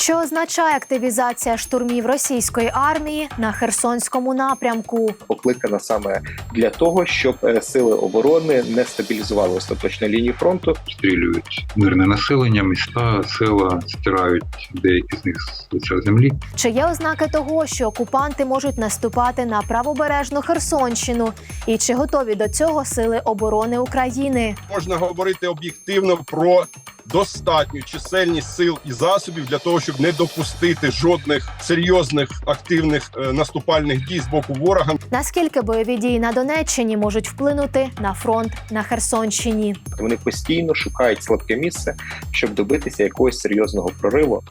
Що означає активізація штурмів російської армії на Херсонському напрямку? покликана саме для того, щоб е, сили оборони не стабілізували остаточно лінію фронту. обстрілюють мирне населення, міста, села, стирають деякі з них з лиця землі. Чи є ознаки того, що окупанти можуть наступати на правобережну Херсонщину? І чи готові до цього сили оборони України? можна говорити об'єктивно про достатню чисельність сил і засобів для того, щоб не допустити жодних серйозних активних е, наступальних дій з боку ворога. Наскільки бойові дії на Донеччині можуть вплинути на фронт на Херсонщині? Вони постійно шукають слабке місце, щоб добитися якогось серйозного прориву.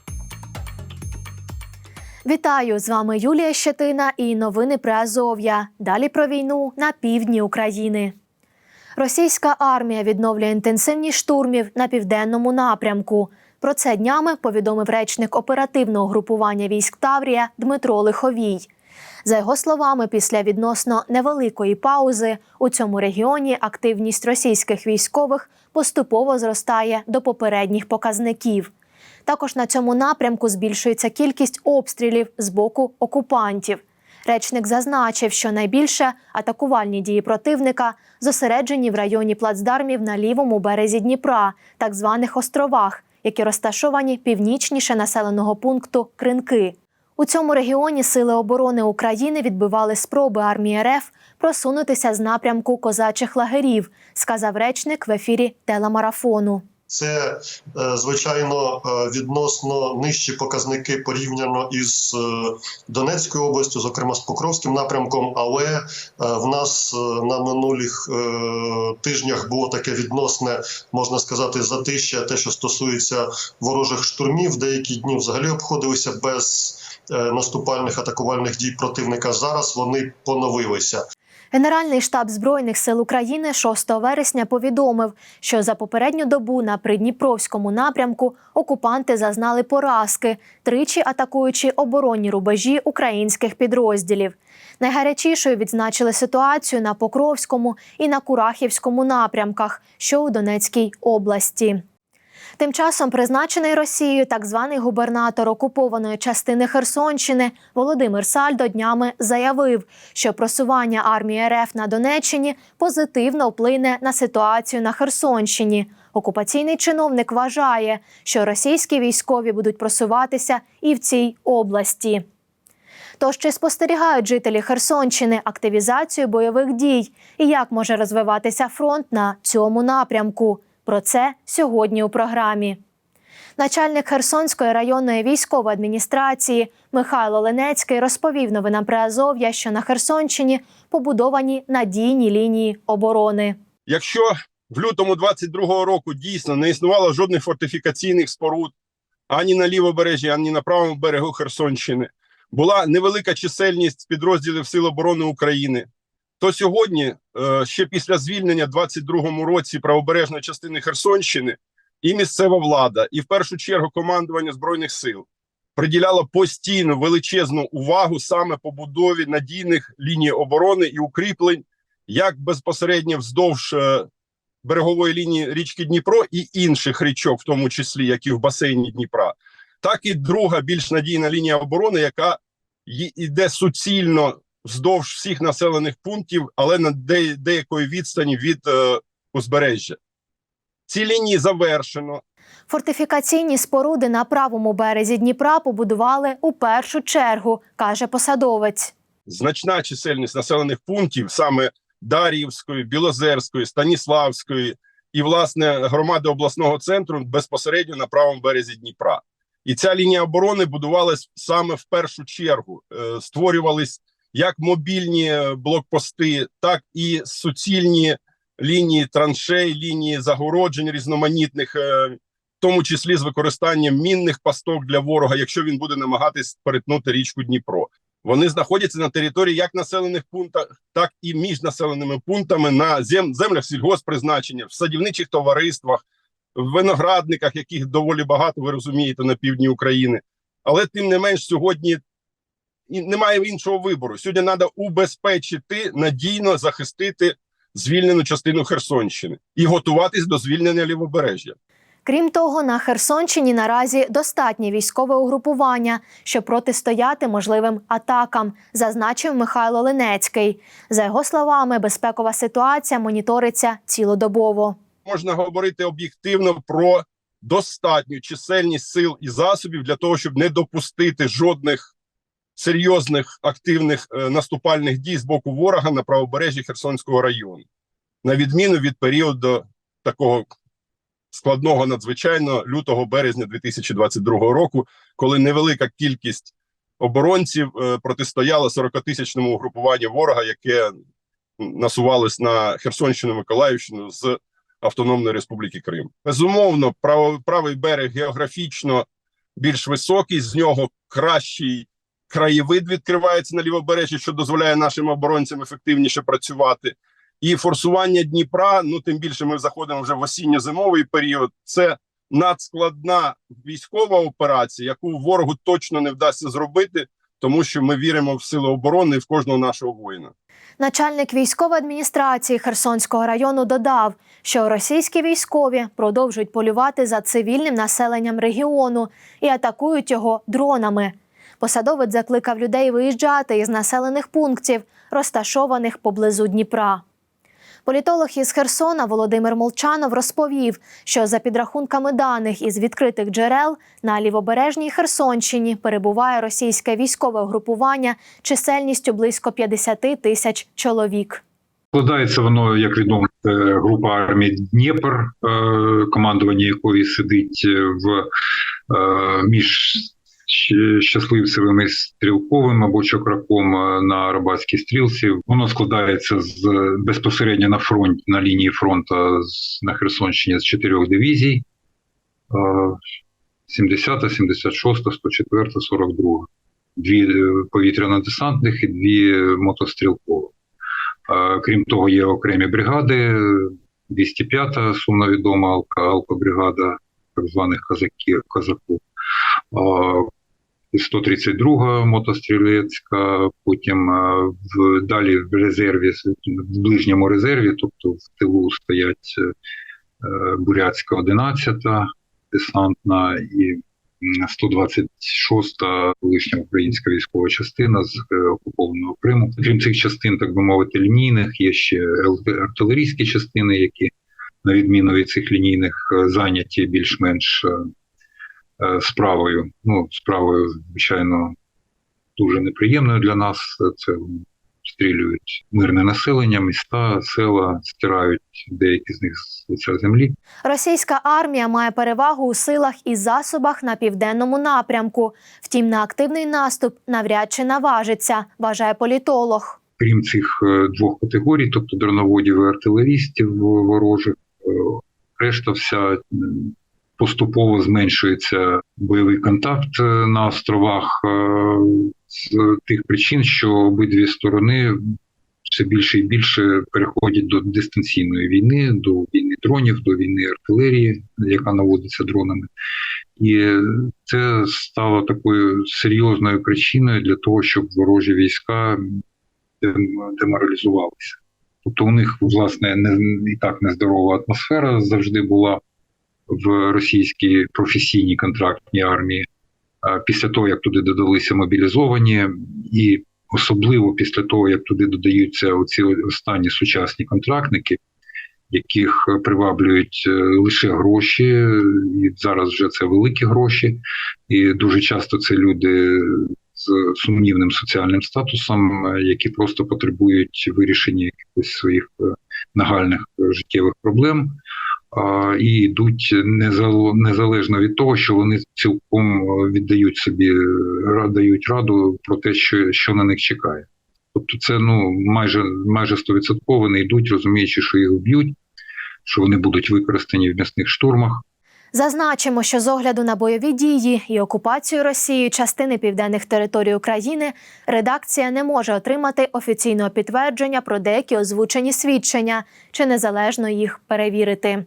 Вітаю з вами Юлія Щетина і новини про Азов'я. Далі про війну на півдні України. Російська армія відновлює інтенсивність штурмів на південному напрямку. Про це днями повідомив речник оперативного групування військ Таврія Дмитро Лиховій. За його словами, після відносно невеликої паузи у цьому регіоні активність російських військових поступово зростає до попередніх показників. Також на цьому напрямку збільшується кількість обстрілів з боку окупантів. Речник зазначив, що найбільше атакувальні дії противника зосереджені в районі плацдармів на лівому березі Дніпра, так званих островах, які розташовані північніше населеного пункту Кринки. У цьому регіоні сили оборони України відбивали спроби армії РФ просунутися з напрямку козачих лагерів, сказав речник в ефірі телемарафону. Це е, звичайно е, відносно нижчі показники порівняно із е, Донецькою областю, зокрема з Покровським напрямком. Але в нас на минулих тижнях було таке відносне, можна сказати, затища, те, що стосується ворожих штурмів. Деякі дні взагалі обходилися без наступальних атакувальних дій противника. Зараз вони поновилися. Генеральний штаб збройних сил України 6 вересня повідомив, що за попередню добу на придніпровському напрямку окупанти зазнали поразки, тричі атакуючи оборонні рубежі українських підрозділів. Найгарячішою відзначили ситуацію на Покровському і на Курахівському напрямках, що у Донецькій області. Тим часом призначений Росією так званий губернатор окупованої частини Херсонщини Володимир Сальдо днями заявив, що просування армії РФ на Донеччині позитивно вплине на ситуацію на Херсонщині. Окупаційний чиновник вважає, що російські військові будуть просуватися і в цій області. Тож чи спостерігають жителі Херсонщини активізацію бойових дій і як може розвиватися фронт на цьому напрямку? Про це сьогодні у програмі. Начальник Херсонської районної військової адміністрації Михайло Ленецький розповів новинам при Азов'я, що на Херсонщині побудовані надійні лінії оборони. Якщо в лютому 22-го року дійсно не існувало жодних фортифікаційних споруд ані на лівобережжі, ані на правому берегу Херсонщини, була невелика чисельність підрозділів Сил оборони України. То сьогодні, е, ще після звільнення в 22-му році правобережної частини Херсонщини, і місцева влада, і в першу чергу командування збройних сил приділяло постійну величезну увагу саме побудові надійних ліній оборони і укріплень, як безпосередньо вздовж е, берегової лінії річки Дніпро і інших річок, в тому числі як і в басейні Дніпра, так і друга більш надійна лінія оборони, яка йде суцільно вздовж всіх населених пунктів, але на де, деякої відстані від е, узбережжя. Ці лінії завершено. Фортифікаційні споруди на правому березі Дніпра побудували у першу чергу, каже посадовець. Значна чисельність населених пунктів, саме Дар'ївської, Білозерської, Станіславської і, власне, громади обласного центру безпосередньо на правому березі Дніпра. І ця лінія оборони будувалась саме в першу чергу. Е, Створювались як мобільні блокпости, так і суцільні лінії траншей, лінії загороджень різноманітних, е, в тому числі з використанням мінних пасток для ворога, якщо він буде намагатись перетнути річку Дніпро. Вони знаходяться на території як населених пунктах, так і між населеними пунктами на зем, землях сільгоспризначення, в садівничих товариствах, в виноградниках, яких доволі багато, ви розумієте, на півдні України. Але тим не менш, сьогодні немає іншого вибору. Сьогодні треба убезпечити надійно захистити звільнену частину Херсонщини і готуватись до звільнення лівобережжя. Крім того, на Херсонщині наразі достатнє військове угрупування, щоб протистояти можливим атакам, зазначив Михайло Ленецький. За його словами, безпекова ситуація моніториться цілодобово. Можна говорити об'єктивно про достатню чисельність сил і засобів для того, щоб не допустити жодних серйозних активних е, наступальних дій з боку ворога на правобережжі Херсонського району, на відміну від періоду такого складного надзвичайно лютого березня 2022 року, коли невелика кількість оборонців е, протистояла 40-тисячному угрупуванню ворога, яке насувалось на Херсонщину Миколаївщину з Автономної Республіки Крим. Безумовно, правий берег географічно більш високий, з нього кращий краєвид відкривається на лівобережжі, що дозволяє нашим оборонцям ефективніше працювати. І форсування Дніпра, ну тим більше ми заходимо вже в осінньо-зимовий період. Це надскладна військова операція, яку ворогу точно не вдасться зробити, тому що ми віримо в сили оборони і в кожного нашого воїна. Начальник військової адміністрації Херсонського району додав, що російські військові продовжують полювати за цивільним населенням регіону і атакують його дронами. Посадовець закликав людей виїжджати із населених пунктів, розташованих поблизу Дніпра. Політолог із Херсона Володимир Молчанов розповів, що за підрахунками даних із відкритих джерел на лівобережній Херсонщині перебуває російське військове угрупування чисельністю близько 50 тисяч чоловік. Складається воно, як відомо, група армії Дніпр, е, командування якої сидить в е, між щ- щасливцевим і стрілковим або чокраком е, на Арабатській стрілці. Воно складається з безпосередньо на фронті на лінії фронту на Херсонщині з чотирьох дивізій: е, 70, 76, 104, 42. Дві е, повітряно-десантних і дві мотострілкових. Е, Крім того, є окремі бригади, 205-та сумно відома алка, алкобригада так званих козаків, козаків. Е, і 132 мотострілецька, потім е, в далі в резерві, в ближньому резерві, тобто в тилу стоять е, Бурятська 11 десантна і 126-та колишня українська військова частина з е, окупованого Криму. Крім цих частин, так би мовити, лінійних, є ще артилерійські частини, які на відміну від цих лінійних зайняті більш-менш справою. Ну, справою, звичайно, дуже неприємною для нас. Це стрілюють мирне населення, міста, села, стирають деякі з них з лиця землі. Російська армія має перевагу у силах і засобах на південному напрямку. Втім, на активний наступ навряд чи наважиться, вважає політолог. крім цих е, двох категорій, тобто дроноводів і артилерістів ворожих, е, решта вся поступово зменшується бойовий контакт е, на островах е, з тих причин, що обидві сторони все більше і більше переходять до дистанційної війни, до війни дронів, до війни артилерії, яка наводиться дронами. І це стало такою серйозною причиною для того, щоб ворожі війська деморалізувалися. Тобто у них, власне, не, і так нездорова атмосфера завжди була в російській професійній контрактній армії. Після того, як туди додалися мобілізовані, і особливо після того, як туди додаються оці останні сучасні контрактники, яких приваблюють е, лише гроші, і зараз вже це великі гроші, і дуже часто це люди з сумнівним соціальним статусом, е, які просто потребують вирішення якихось своїх е, нагальних життєвих проблем. І йдуть незал- незалежно від того, що вони цілком віддають собі, е, дають раду про те, що, що на них чекає. Тобто, це ну майже майже стовідсотково не йдуть, розуміючи, що їх вб'ють, що вони будуть використані в м'ясних штурмах. Зазначимо, що з огляду на бойові дії і окупацію Росією частини південних територій України редакція не може отримати офіційного підтвердження про деякі озвучені свідчення чи незалежно їх перевірити.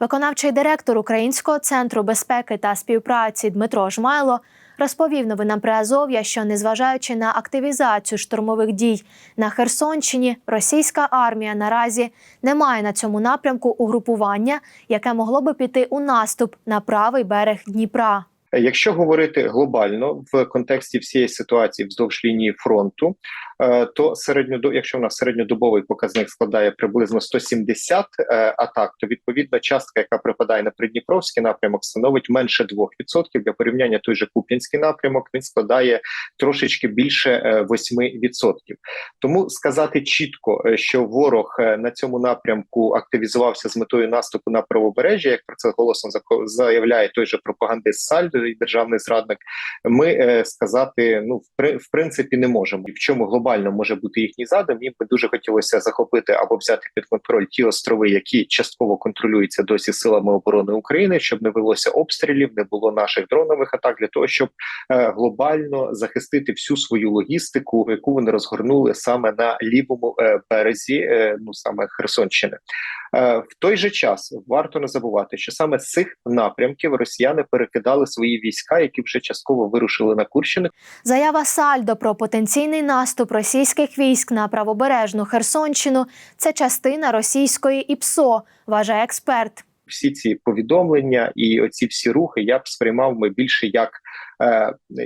Виконавчий директор Українського центру безпеки та співпраці Дмитро Жмайло розповів новинам Приазов'я, що незважаючи на активізацію штурмових дій на Херсонщині, російська армія наразі не має на цьому напрямку угрупування, яке могло би піти у наступ на правий берег Дніпра. Якщо говорити глобально в контексті всієї ситуації вздовж лінії фронту, то середньодо, якщо в нас середньодобовий показник складає приблизно 170 е, атак, то відповідна частка, яка припадає на Придніпровський напрямок, становить менше 2%. Для порівняння той же Куп'янський напрямок він складає трошечки більше е, 8%. Тому сказати чітко, е, що ворог е, на цьому напрямку активізувався з метою наступу на правобережжя, як про це голосно заявляє той же пропагандист Сальдо і державний зрадник. Ми е, сказати ну в принципі не можемо. В чому глобально може бути їхній задум? Їм би дуже хотілося захопити або взяти під контроль ті острови, які частково контролюються досі силами оборони України, щоб не велося обстрілів, не було наших дронових атак для того, щоб е, глобально захистити всю свою логістику, яку вони розгорнули саме на лівому е, березі, е, ну саме Херсонщини. Е, В той же час варто не забувати, що саме з цих напрямків росіяни перекидали свої війська, які вже частково вирушили на Курщину. Заява Сальдо про потенційний наступ російських військ на правобережну Херсонщину це частина російської ІПСО, вважає експерт. Всі ці повідомлення і оці всі рухи я б сприймав би більше як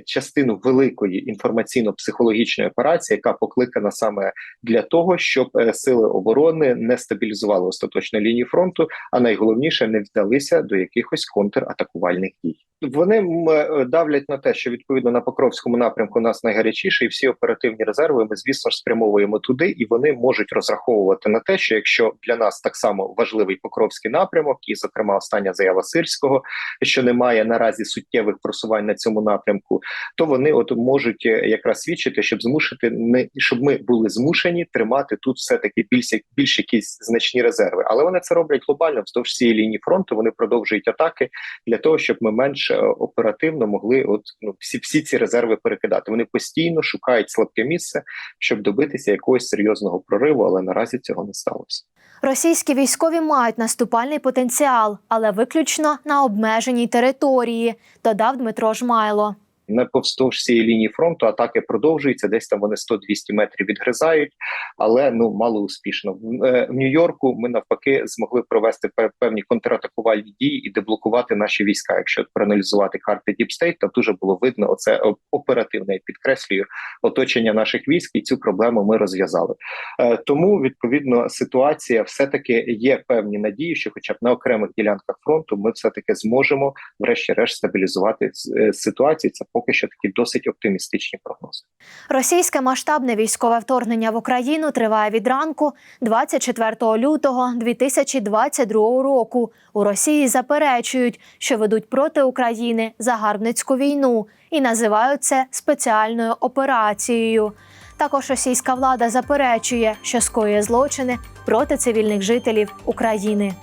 частину великої інформаційно-психологічної операції, яка покликана саме для того, щоб е, сили оборони не стабілізували остаточно лінію фронту, а найголовніше не вдалися до якихось контратакувальних дій. Вони е, давлять на те, що відповідно на Покровському напрямку нас найгарячіше, і всі оперативні резерви ми, звісно ж, спрямовуємо туди, і вони можуть розраховувати на те, що якщо для нас так само важливий Покровський напрямок, і зокрема остання заява Сирського, що немає наразі суттєвих просувань на цьому напрямку, то вони от можуть е, якраз свідчити, щоб змусити не щоб ми були змушені тримати тут все таки більш більш якісь значні резерви. Але вони це роблять глобально вздовж цієї лінії фронту. Вони продовжують атаки для того, щоб ми менш е, оперативно могли от ну всі всі ці резерви перекидати. Вони постійно шукають слабке місце, щоб добитися якогось серйозного прориву, але наразі цього не сталося. Російські військові мають наступальний потенціал, але виключно на обмеженій території, додав Дмитро Жмайло. Не повздовж цієї лінії фронту атаки продовжуються. Десь там вони 100-200 метрів відгризають, але ну мало успішно. В, е, Нью-Йорку ми навпаки змогли провести певні контратакувальні дії і деблокувати наші війська. Якщо проаналізувати карти State, то дуже було видно оце оперативне підкреслюю оточення наших військ, і цю проблему ми розв'язали. Е, тому відповідно ситуація все таки є певні надії, що, хоча б на окремих ділянках фронту, ми все таки зможемо врешті-решт стабілізувати е, ситуацію. Це поки що такі досить оптимістичні прогнози. Російське масштабне військове вторгнення в Україну триває від ранку 24 лютого 2022 року. У Росії заперечують, що ведуть проти України загарбницьку війну і називають це спеціальною операцією. Також російська влада заперечує, що скоює злочини проти цивільних жителів України.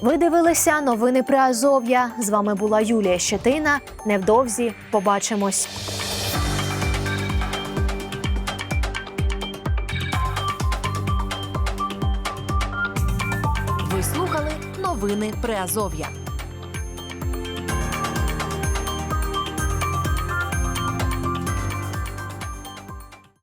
Ви дивилися новини при Азов'я. З вами була Юлія Щетина. Невдовзі побачимось. Ви слухали новини Приазов'я.